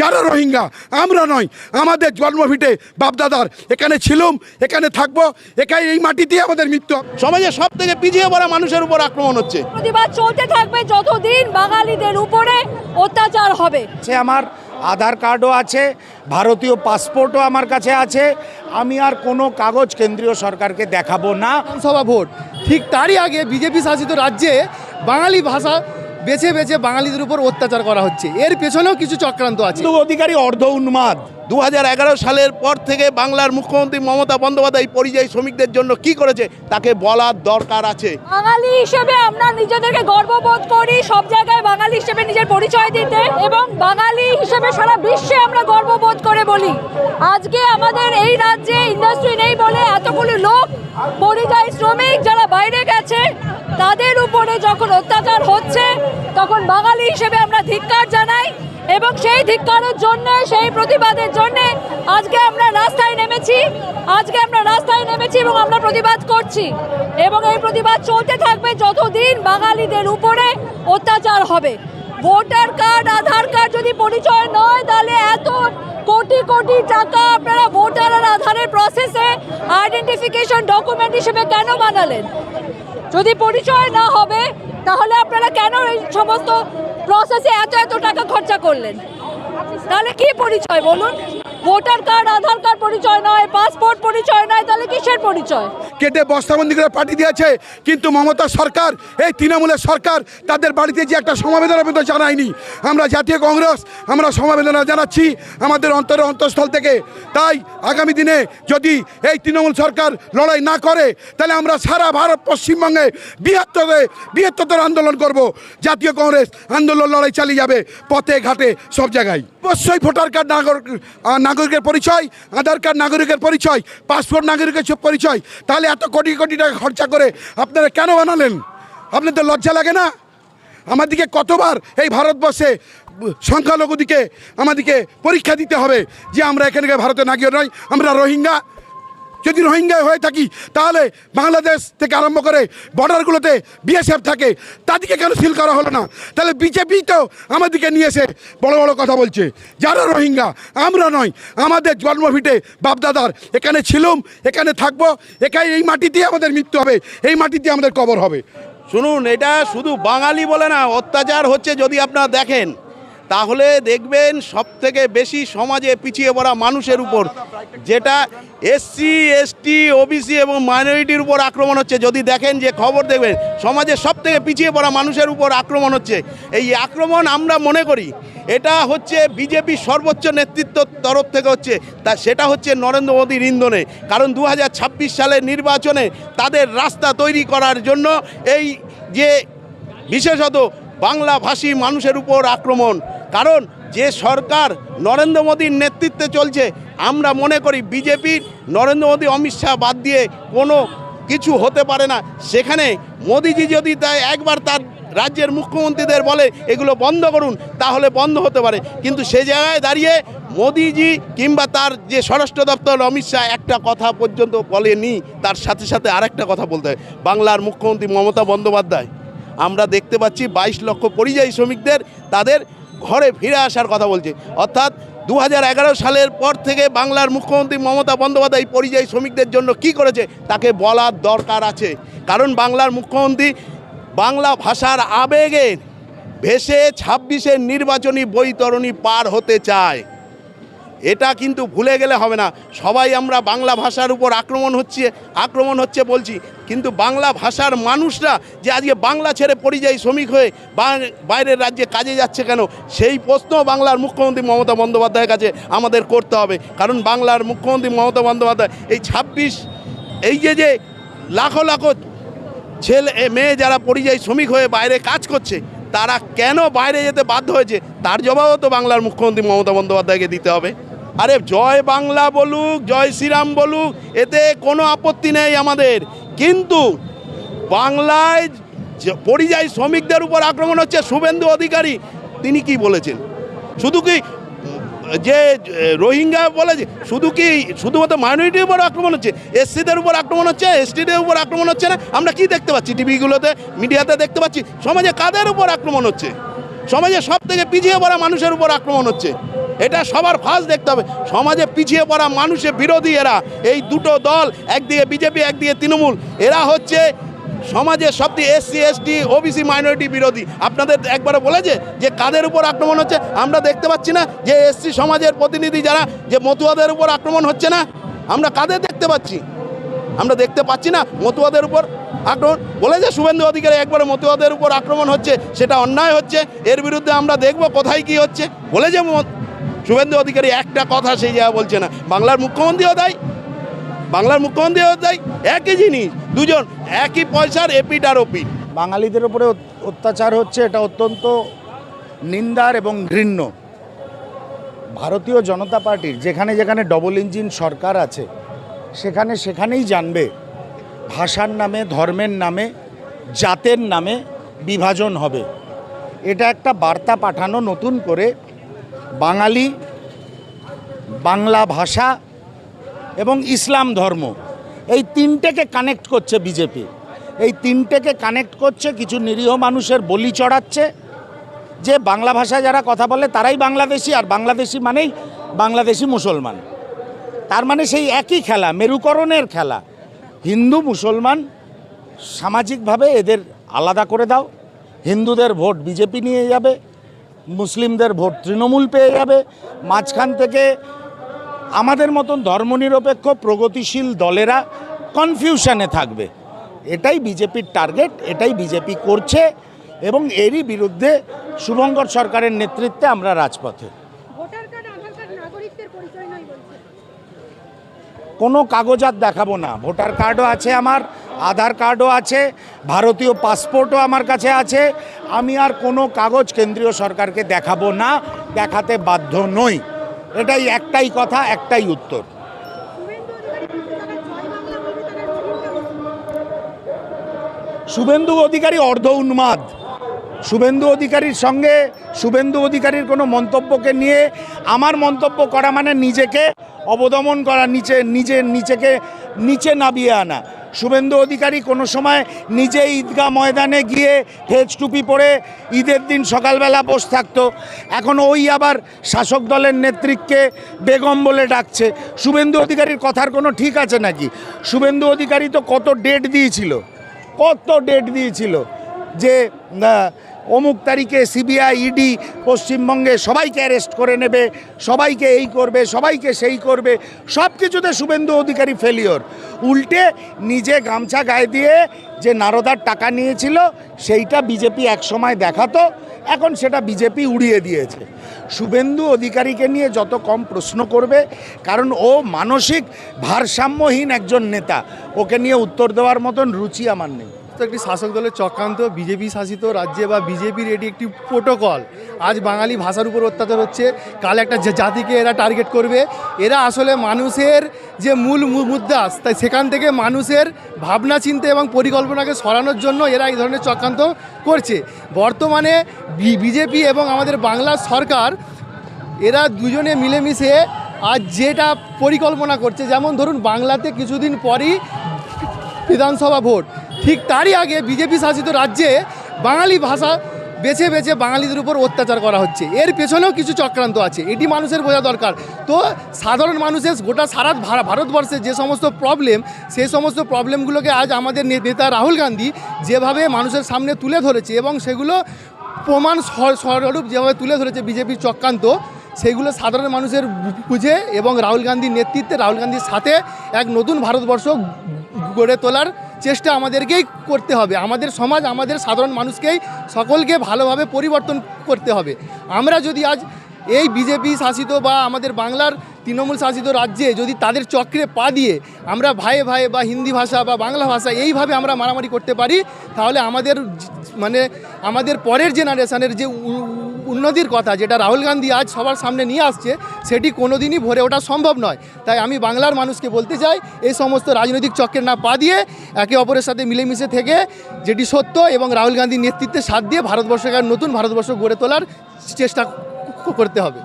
যারা রোহিঙ্গা আমরা নয় আমাদের জন্মভিটে বাপদাদার। এখানে ছিলুম এখানে থাকব এখানে এই মাটিতেই আমাদের মৃত্যু সমাজে সব থেকে পিছিয়ে পড়া মানুষের উপর আক্রমণ হচ্ছে। প্রতিবাদ চলতে থাকবে যতদিন বাঙালিদের উপরে অত্যাচার হবে। সে আমার আধার কার্ডও আছে ভারতীয় পাসপোর্টও আমার কাছে আছে। আমি আর কোনো কাগজ কেন্দ্রীয় সরকারকে দেখাবো না। বিধানসভা ভোট। ঠিক তারই আগে বিজেপি শাসিত রাজ্যে বাঙালি ভাষা বেছে বেছে বাঙালিদের উপর অত্যাচার করা হচ্ছে। এর পেছনেও কিছু চক্রান্ত আছে। অধিকারী অর্ধ উন্মাদ। দু হাজার এগারো সালের পর থেকে বাংলার মুখ্যমন্ত্রী মমতা বন্দ্যোপাধ্যায় পরিযায়ী শ্রমিকদের জন্য কি করেছে তাকে বলার দরকার আছে। বাঙালি হিসেবে আমরা নিজেদেরকে গর্ববোধ করি সব জায়গায় বাঙালি হিসেবে নিজের পরিচয় দিতে এবং বাঙালি হিসেবে সারা বিশ্বে আমরা গর্ববোধ করে বলি। আজকে আমাদের এই রাজ্যে ইন্ডাস্ট্রি নেই বলে এতগুলো লোক পরিযায়ী শ্রমিক যারা বাইরে গেছে তাদের উপরে যখন অত্যাচার হচ্ছে, তখন বাঙালি হিসেবে আমরা ধিক্কার জানাই এবং সেই ধিক্কারের জন্য, সেই প্রতিবাদের জন্য আজকে আমরা রাস্তায় নেমেছি। আজকে আমরা রাস্তায় নেমেছি এবং আমরা প্রতিবাদ করছি। এবং এই প্রতিবাদ চলতে থাকবে যতদিন বাঙালিদের উপরে অত্যাচার হবে। ভোটার কার্ড, আধার কার্ড যদি পরিচয় নয়, তাহলে এত কোটি কোটি টাকা আপনারা ভোটার আর আধারের প্রসেসে আইডেন্টিফিকেশন ডকুমেন্ট হিসেবে কেন বানালেন? যদি পরিচয় না হবে, তাহলে আপনারা কেন এই সমস্ত প্রসেসে এত এত টাকা খরচা করলেন? তাহলে কি পরিচয় বলুন? ভোটার কার্ড আধার কার্ড পরিচয় নয় পাসপোর্ট পরিচয় নয় তাহলে কিসের পরিচয়? কেটে বস্তাবন্দি করে পাঠিয়ে দিয়েছে কিন্তু মমতা সরকার এই তৃণমূলের সরকার তাদের বাড়িতে যে একটা সমবেদনা পর্যন্ত জানায়নি আমরা জাতীয় কংগ্রেস আমরা সমবেদনা জানাচ্ছি আমাদের অন্তরের অন্তঃস্থল থেকে। তাই আগামী দিনে যদি এই তৃণমূল সরকার লড়াই না করে তাহলে আমরা সারা ভারত পশ্চিমবঙ্গে বৃহত্তরে বৃহত্তর আন্দোলন করব। জাতীয় কংগ্রেস আন্দোলন লড়াই চালিয়ে যাবে পথে ঘাটে সব জায়গায়। অবশ্যই ভোটার কার্ড আহ, নাগরিকের পরিচয়, আধার কার্ড নাগরিকের পরিচয়, পাসপোর্ট নাগরিকের পরিচয়। তাহলে এত কোটি কোটি টাকা খরচা করে আপনারা কেন বানালেন? আপনাদের লজ্জা লাগে না? আমাদেরকে কতবার এই ভারতবর্ষে সংখ্যালঘুদিকে আমাদেরকে পরীক্ষা দিতে হবে যে আমরা এখানে ভারতে নাগরিক নয়, আমরা রোহিঙ্গা। যদি রোহিঙ্গা হয়ে থাকি, তাহলে বাংলাদেশ থেকে আরম্ভ করে বর্ডারগুলোতে বিএসএফ থাকে, তাদেরকে কেন সিল করা হলো না? তাহলে বিজেপি তো আমাদেরকে নিয়ে এসে বড় বড় কথা বলছে। যারা রোহিঙ্গা, আমরা নয়, আমাদের জন্মভিটে বাপদাদার। এখানে ছিলুম, এখানে থাকব, এখানে এই মাটিতে আমাদের মৃত্যু হবে, এই মাটিতে আমাদের কবর হবে। শুনুন, এটা শুধু বাঙালি বলে না, অত্যাচার হচ্ছে যদি আপনারা দেখেন। তাহলে দেখবেন সব থেকে বেশি সমাজে পিছিয়ে পড়া মানুষের উপর, যেটা এসসি এসটি ওবিসি এবং মাইনরিটির উপর আক্রমণ হচ্ছে। যদি দেখেন যে খবর দেখবেন, সমাজে সব থেকে পিছিয়ে পড়া মানুষের উপর আক্রমণ হচ্ছে। এই আক্রমণ আমরা মনে করি, এটা হচ্ছে বিজেপি সর্বোচ্চ নেতৃত্বর তরফ থেকে হচ্ছে। তা সেটা হচ্ছে নরেন্দ্র মোদীর ইন্ধনে। কারণ দু হাজার ছাব্বিশ সালের নির্বাচনে তাদের রাস্তা তৈরি করার জন্য এই যে বিশেষত বাংলাভাষী মানুষের উপর আক্রমণ কারণ যে সরকার নরেন্দ্র মোদীর নেতৃত্বে চলছে, আমরা মনে করি বিজেপির নরেন্দ্র মোদী, অমিত শাহ বাদ দিয়ে কোনো কিছু হতে পারে না। সেখানে মোদিজি যদি তাই একবার তার রাজ্যের মুখ্যমন্ত্রীদের বলে এগুলো বন্ধ করুন, তাহলে বন্ধ হতে পারে। কিন্তু সে জায়গায় দাঁড়িয়ে মোদিজি কিংবা তার যে স্বরাষ্ট্র দপ্তর অমিত শাহ একটা কথা পর্যন্ত বলেনি, তার সাথে সাথে আরেকটা কথা বলতে হয়। বাংলার মুখ্যমন্ত্রী মমতা বন্দ্যোপাধ্যায়, আমরা দেখতে পাচ্ছি বাইশ লক্ষ পরিযায়ী শ্রমিকদের, তাদের ঘরে ফিরে আসার কথা বলছে। অর্থাৎ দু হাজার এগারো সালের পর থেকে বাংলার মুখ্যমন্ত্রী মমতা বন্দ্যোপাধ্যায় পরিযায়ী শ্রমিকদের জন্য কি করেছে তাকে বলার দরকার আছে। কারণ বাংলার মুখ্যমন্ত্রী বাংলা ভাষার আবেগে ভেসে ছাব্বিশের নির্বাচনী বৈতরণী পার হতে চায়। এটা কিন্তু ভুলে গেলে হবে না। সবাই আমরা বাংলা ভাষার উপর আক্রমণ হচ্ছে আক্রমণ হচ্ছে বলছি। কিন্তু বাংলা ভাষার মানুষরা যে আজকে বাংলা ছেড়ে পরিযায়ী শ্রমিক হয়ে বাইরের রাজ্যে কাজে যাচ্ছে কেন? সেই প্রশ্ন বাংলার মুখ্যমন্ত্রী মমতা বন্দ্যোপাধ্যায়ের কাছে আমাদের করতে হবে। কারণ বাংলার মুখ্যমন্ত্রী মমতা বন্দ্যোপাধ্যায়, এই ছাব্বিশ, এই যে যে লাখো লাখো ছেলে মেয়ে যারা পরিযায়ী শ্রমিক হয়ে বাইরে কাজ করছে, তারা কেন বাইরে যেতে বাধ্য হয়েছে? তার জবাবও তো বাংলার মুখ্যমন্ত্রী মমতা বন্দ্যোপাধ্যায়কে দিতে হবে। আরে জয় বাংলা বলুক, জয় শ্রীরাম বলুক, এতে কোনো আপত্তি নেই আমাদের। কিন্তু বাংলায় পরিযায়ী শ্রমিকদের উপর আক্রমণ হচ্ছে শুভেন্দু অধিকারী, তিনি কি বলেছেন? শুধু কি, যে রোহিঙ্গা বলে শুধু কি, শুধুমাত্র মাইনরিটির উপর আক্রমণ হচ্ছে? এসসিদের উপর আক্রমণ হচ্ছে? এসটিদের উপর আক্রমণ হচ্ছে না? আমরা কি দেখতে পাচ্ছি টিভিগুলোতে, মিডিয়াতে দেখতে পাচ্ছি? সমাজে কাদের উপর আক্রমণ হচ্ছে? সমাজে সব থেকে পিছিয়ে পড়া মানুষের উপর আক্রমণ হচ্ছে। এটা সবার ফার্স্ট দেখতে হবে। সমাজে পিছিয়ে পড়া মানুষের বিরোধী এরা। এই দুটো দল, একদিকে বিজেপি, একদিকে তৃণমূল, এরা হচ্ছে সমাজের সবচেয়ে এসসি, এসটি, ওবিসি, মাইনরিটি বিরোধী। আপনাদের একবারে বলেছে যে কাদের উপর আক্রমণ হচ্ছে, আমরা দেখতে পাচ্ছি না। যে এসসি সমাজের প্রতিনিধি যারা, যে মতুয়াদের উপর আক্রমণ হচ্ছে না, আমরা কাদের দেখতে পাচ্ছি? আমরা দেখতে পাচ্ছি না মতুয়াদের উপর আক্রমণ। বলে যে, শুভেন্দু অধিকারী একবারে মতুয়াদের উপর আক্রমণ হচ্ছে, সেটা অন্যায় হচ্ছে। এর বিরুদ্ধে আমরা দেখব কোথায় কি হচ্ছে। বলেছে ম- শুভেন্দু অধিকারী একটা কথা সেই জায়গা বলছে না। বাংলার মুখ্যমন্ত্রীও তাই বাংলার মুখ্যমন্ত্রীও তাই একই জিনিস, দুজন একই পয়সার এপিট আর ওপিট বাঙালিদের উপরে অত্যাচার হচ্ছে, এটা অত্যন্ত নিন্দার এবং ঘৃণ্য। ভারতীয় জনতা পার্টির যেখানে যেখানে ডবল ইঞ্জিন সরকার আছে, সেখানে সেখানেই জানবে, ভাষার নামে, ধর্মের নামে, জাতের নামে বিভাজন হবে। এটা একটা বার্তা পাঠানো নতুন করে বাঙালি, বাংলা ভাষা এবং ইসলাম ধর্ম। এই তিনটেকে কানেক্ট করছে বিজেপি এই তিনটেকে কানেক্ট করছে কিছু নিরীহ মানুষের বলি চড়াচ্ছে, যে বাংলা ভাষায় যারা কথা বলে তারাই বাংলাদেশি, আর বাংলাদেশি মানেই বাংলাদেশি মুসলমান। তার মানে সেই একই খেলা, মেরুকরণের খেলা। হিন্দু, মুসলমান, সামাজিকভাবে এদের আলাদা করে দাও। হিন্দুদের ভোট বিজেপি নিয়ে যাবে। মুসলিমদের ভোট তৃণমূল পেয়ে যাবে। মাঝখান থেকে আমাদের মতন ধর্মনিরপেক্ষ প্রগতিশীল দলেরা কনফিউশনে থাকবে। এটাই বিজেপির টার্গেট এটাই বিজেপি করছে এবং এরই বিরুদ্ধে শুভঙ্কর সরকারের নেতৃত্বে আমরা রাজপথে। কোনো কাগজাত দেখাবো না। ভোটার কার্ডও আছে আমার আধার কার্ডও আছে, ভারতীয় পাসপোর্টও আমার কাছে আছে। আমি আর কোনো কাগজ কেন্দ্রীয় সরকারকে দেখাবো না, দেখাতে বাধ্য নই। এটাই একটাই কথা, একটাই উত্তর। শুভেন্দু অধিকারী অর্ধ উন্মাদ। শুভেন্দু অধিকারীর সঙ্গে শুভেন্দু অধিকারীর কোনো মন্তব্যকে নিয়ে আমার মন্তব্য করা মানে নিজেকে অবদমন করা, নিচে, নিজে নিচেকে নিচে নামিয়ে আনা। শুভেন্দু অধিকারী কোনো সময় নিজে ঈদগাহ ময়দানে গিয়ে ফেজ টুপি পরে ঈদের দিন সকালবেলা বসে থাকতো। এখন ওই আবার শাসক দলের নেতৃত্বকে বেগম বলে ডাকছে। শুভেন্দু অধিকারীর কথার কোনো ঠিক আছে নাকি? শুভেন্দু অধিকারী তো কত ডেট দিয়েছিল? কত ডেট দিয়েছিল? যে অমুক তারিখে সিবিআই ইডি পশ্চিমবঙ্গে সবাইকে অ্যারেস্ট করে নেবে, সবাইকে এই করবে, সবাইকে সেই করবে সব কিছুতে শুভেন্দু অধিকারী ফেলিওর উল্টে নিজে গামছা গায়ে দিয়ে যে নারদার টাকা নিয়েছিল, সেইটা বিজেপি একসময় দেখাতো, এখন সেটা বিজেপি উড়িয়ে দিয়েছে। শুভেন্দু অধিকারীকে নিয়ে যত কম প্রশ্ন করবে, কারণ ও মানসিক ভারসাম্যহীন একজন নেতা, ওকে নিয়ে উত্তর দেওয়ার মতন রুচি আমার নেই। তো একটি শাসক দলের চক্রান্ত, বিজেপি শাসিত রাজ্যে বা বিজেপির এটি একটি প্রোটোকল আজ বাঙালি ভাষার উপর অত্যাচার হচ্ছে। কাল একটা জাতিকে এরা টার্গেট করবে। এরা আসলে মানুষের যে মূল মুদ্রা, তাই সেখান থেকে মানুষের ভাবনা, চিন্তা এবং পরিকল্পনাকে সরানোর জন্য এরা এই ধরনের চক্রান্ত করছে। বর্তমানে বিজেপি এবং আমাদের বাংলার সরকার, এরা দুজনে মিলেমিশে আজ যেটা পরিকল্পনা করছে, যেমন ধরুন বাংলাতে কিছুদিন পরই বিধানসভা ভোট। ঠিক তারই আগে বিজেপি শাসিত রাজ্যে বাঙালি ভাষা বেছে বেছে বাঙালিদের উপর অত্যাচার করা হচ্ছে। এর পেছনেও কিছু চক্রান্ত আছে। এটি মানুষের বোঝা দরকার। তো সাধারণ মানুষের গোটা সারা ভারতবর্ষে যে সমস্ত প্রবলেম সেই সমস্ত প্রবলেমগুলোকে আজ আমাদের নেতা রাহুল গান্ধী যেভাবে মানুষের সামনে তুলে ধরেছে এবং সেগুলো প্রমাণ স্বরূপ যেভাবে তুলে ধরেছে বিজেপির চক্রান্ত, সেগুলো সাধারণ মানুষের বুঝে এবং রাহুল গান্ধীর নেতৃত্বে, রাহুল গান্ধীর সাথে এক নতুন ভারতবর্ষ গড়ে তোলার চেষ্টা আমাদেরকেই করতে হবে। আমাদের সমাজ, আমাদের সাধারণ মানুষকেই সকলকে ভালোভাবে পরিবর্তন করতে হবে। আমরা যদি আজ এই বিজেপি শাসিত বা আমাদের বাংলার তৃণমূল শাসিত রাজ্যে যদি তাদের চক্রে পা দিয়ে আমরা ভাইয়ে ভাইয়ে বা হিন্দি ভাষা বা বাংলা ভাষা এইভাবে আমরা মারামারি করতে পারি, তাহলে আমাদের মানে আমাদের পরের জেনারেশনের যে উন্নতির কথা যেটা রাহুল গান্ধী আজ সবার সামনে নিয়ে আসছে, সেটি কোনো দিনই ভরে ওঠা সম্ভব নয়। তাই আমি বাংলার মানুষকে বলতে চাই, এই সমস্ত রাজনৈতিক চক্রের না পা দিয়ে একে অপরের সাথে মিলেমিশে থেকে, যেটি সত্য এবং রাহুল গান্ধীর নেতৃত্বে সাথ দিয়ে ভারতবর্ষকে নতুন ভারতবর্ষ গড়ে তোলার চেষ্টা করতে হবে।